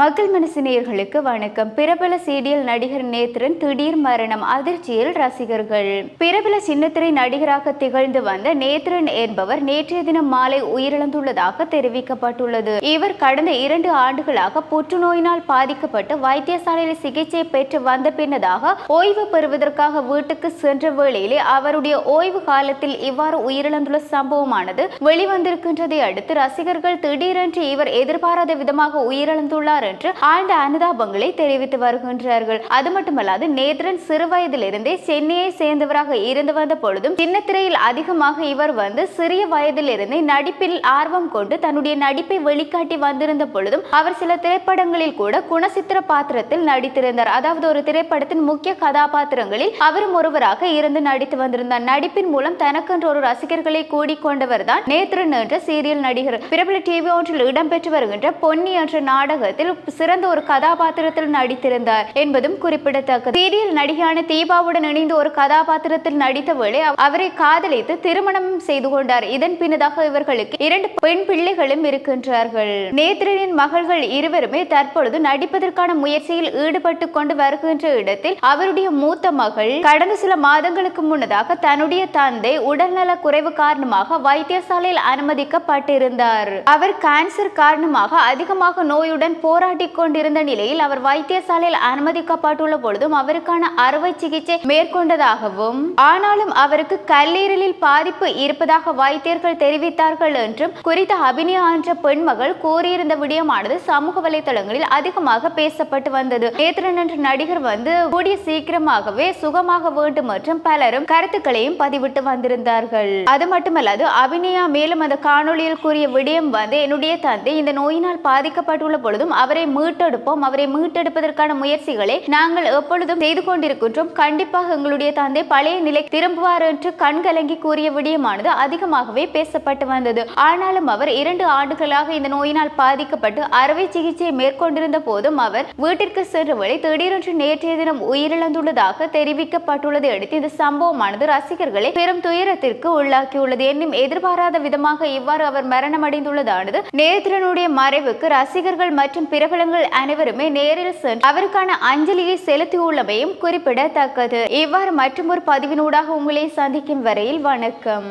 மக்கள் மனசு நேயர்களுக்கு வணக்கம். பிரபல சீரியல் நடிகர் நேத்ரன் திடீர் மரணம் அதிர்ச்சியில் ரசிகர்கள். பிரபல சின்னத்திரை நடிகராக திகழ்ந்து வந்த நேத்ரன் என்பவர் நேற்றைய தினம் மாலை உயிரிழந்துள்ளதாக தெரிவிக்கப்பட்டுள்ளது. இவர் கடந்த இரண்டு ஆண்டுகளாக புற்றுநோயினால் பாதிக்கப்பட்டு வைத்தியசாலையில் சிகிச்சை பெற்று வந்த பின்னதாக ஓய்வு பெறுவதற்காக வீட்டுக்கு சென்ற வேளையிலே அவருடைய ஓய்வு காலத்தில் இவ்வாறு உயிரிழந்துள்ள சம்பவமானது வெளிவந்திருக்கின்றதை அடுத்து ரசிகர்கள் திடீரென்று இவர் எதிர்பாராத விதமாக உயிரிழந்துள்ளார் என்று ஆழ்ந்த அனுதாபங்களை தெரிவித்து வருகின்றார்கள். அது மட்டுமல்லாது நேத்ரன் சிறு வயதிலிருந்தே சென்னையை சேர்ந்தவராக இருந்து வந்த பொழுதும் சின்னத்திரையில் அதிகமாக இவர் வந்து சிறிய வயதிலிருந்தே நடிப்பில் ஆர்வம் கொண்டு தன்னுடைய நடிப்பை வெளிக்காட்டி வந்திருந்த பொழுதும் அவர் சில திரைப்படங்களில் கூட குணசித்திர பாத்திரத்தில் நடித்திருந்தார். அதாவது ஒரு திரைப்படத்தின் முக்கிய கதாபாத்திரங்களில் அவரும் ஒருவராக இருந்து நடித்து வந்திருந்தார். நடிப்பின் மூலம் தனக்கென்று ஒரு ரசிகர்களை கூடிக்கொண்டவர் தான் நேத்ரன் என்ற சீரியல் நடிகர். பிரபல டிவி ஒன்றில் இடம்பெற்று வருகின்ற பொன்னி என்ற நாடகத்தில் சிறந்த ஒரு கதாபாத்திரத்தில் நடித்திருந்தார் என்பதும் குறிப்பிடத்தக்கது. சீரியல் நடிகையான தீபாவுடன் இணைந்து ஒரு கதாபாத்திரத்தில் நடித்த வேளை அவரை காதலித்து திருமணம் செய்து கொண்டார். இதன் பின்னதாக இவர்களுக்கு இரண்டு பெண் பிள்ளைகளும் இருக்கின்றார்கள். நேத்ரனின் மகள்கள் இருவருமே தற்பொழுது நடிப்பதற்கான முயற்சியில் ஈடுபட்டு கொண்டு வருகின்ற இடத்தில் அவருடைய மூத்த மகள் கடந்த சில மாதங்களுக்கு முன்னதாக தன்னுடைய தந்தை உடல்நல குறைவு காரணமாக வைத்தியசாலையில் அனுமதிக்கப்பட்டிருந்தார். அவர் கேன்சர் காரணமாக அதிகமாக நோயுடன் போரா போராடி கொண்டிருந்த நிலையில் அவர் வைத்தியசாலையில் அனுமதிக்கப்பட்டுள்ள பொழுதும் அவருக்கான அறுவை சிகிச்சை மேற்கொண்டதாகவும் ஆனாலும் அவருக்கு கல்லீரலில் பாதிப்பு இருப்பதாக வைத்தியர்கள் தெரிவித்தார்கள் என்றும் குறித்த அபிநயா என்ற பெண்மகள் கூறியிருந்த விடயமானது சமூக வலைதளங்களில் அதிகமாக பேசப்பட்டு வந்தது. நேத்ரன் என்ற நடிகர் வந்து கூடிய சீக்கிரமாகவே சுகமாக வேண்டும் மற்றும் பலரும் கருத்துக்களையும் பதிவிட்டு வந்திருந்தார்கள். அது மட்டுமல்லாது அபிநயா மேலும் அந்த காணொலியில் கூறிய விடயம் வந்து என்னுடைய தந்தை இந்த நோயினால் பாதிக்கப்பட்டுள்ள பொழுதும் அவர் அவரை மீட்டெடுப்போம் அவரை மீட்டெடுப்பதற்கான முயற்சிகளை நாங்கள் எப்பொழுதும் செய்து கொண்டிருக்கின்றோம். கண்டிப்பாக எங்களுடைய தந்தை பழைய நிலை திரும்புவார் என்று கண்கலங்கி கூறிய விடயமானது அதிகமாகவே பேசப்பட்டு வந்தது. ஆனாலும் அவர் இரண்டு ஆண்டுகளாக இந்த நோயினால் பாதிக்கப்பட்டு அறுவை சிகிச்சை மேற்கொண்டிருந்த போதும் அவர் வீட்டிற்கு சென்ற வழி திடீரென்று நேற்றைய தினம் உயிரிழந்துள்ளதாக தெரிவிக்கப்பட்டுள்ளதை அடுத்து இந்த சம்பவமானது ரசிகர்களை பெரும் துயரத்திற்கு உள்ளாக்கியுள்ளது. என்னும் எதிர்பாராத விதமாக இவ்வாறு அவர் மரணமடைந்துள்ளதானது நேத்திரனுடைய மறைவுக்கு ரசிகர்கள் மற்றும் பிற பிரபலங்கள் அனைவருமே நேரில் சென்று அவருக்கான அஞ்சலியை செலுத்தியுள்ளமையும் குறிப்பிடத்தக்கது. இவ்வாறு மற்றும் ஒரு பதிவினூடாக உங்களை சந்திக்கும் வரையில் வணக்கம்.